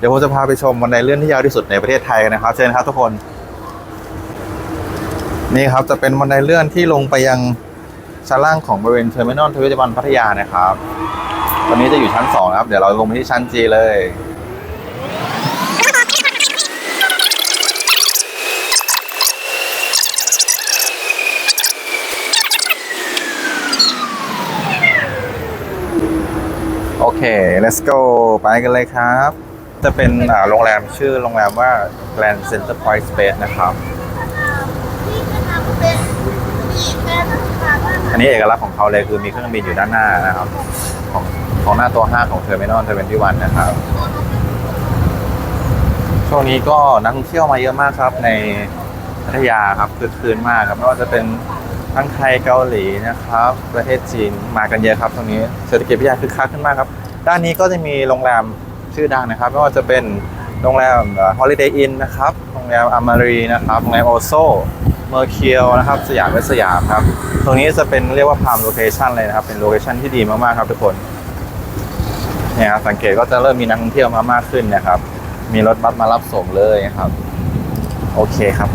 เดี๋ยวผมจะพาไปชมบันไดเลื่อนที่ยาวที่สุดในประเทศไทยกันนะครับ เชิญครับทุกคน นี่ครับจะเป็นบันไดเลื่อนที่ลงไปยังชั้นล่างของบริเวณเทอร์มินอลทวิตบันพัทยานะครับ ตอนนี้จะอยู่ชั้น2นะครับ เดี๋ยวเราลงไปที่ชั้น G เลยโอเค let's go ไปกันเลยครับ จะเป็นโรงแรมชื่อโรงแรมว่า Grand Center Point Space นะครับ อันนี้เอกลักษณ์ของเขาเลยคือมีเครื่องบินอยู่ด้านหน้านะครับ ของของหน้าตัวห้างของเทอร์มินอลเทอร์เวนตี้วันนะครับ ช่วงนี้ก็นักท่องเที่ยวมาเยอะมากครับในพัทยาครับคือคืนมากครับไม่ว่าจะเป็นทั้งไทยเกาหลีนะครับ ประเทศจีนมากันเยอะครับตรงนี้เศรษฐกิจพัทยาคึกคักขึ้นมากครับ ด้านนี้ก็จะมีโรงแรม ชื่อดังนะครับไม่ว่าจะเป็นโรงแรม Holiday Inn นะครับโรงแรมอามารีนะครับโรงแรมโอโซเมอร์เคียวนะครับสยามเวสสยามครับตรงนี้จะเป็นเรียกว่าพามโลเคชันเลยนะครับ เป็นโลเคชันที่ดีมากๆครับทุกคนเนี่ยครับสังเกตก็จะเริ่มมีนักท่องเที่ยวมามากขึ้นนะครับ มีรถบัสมารับส่งเลยครับ โอเคครับ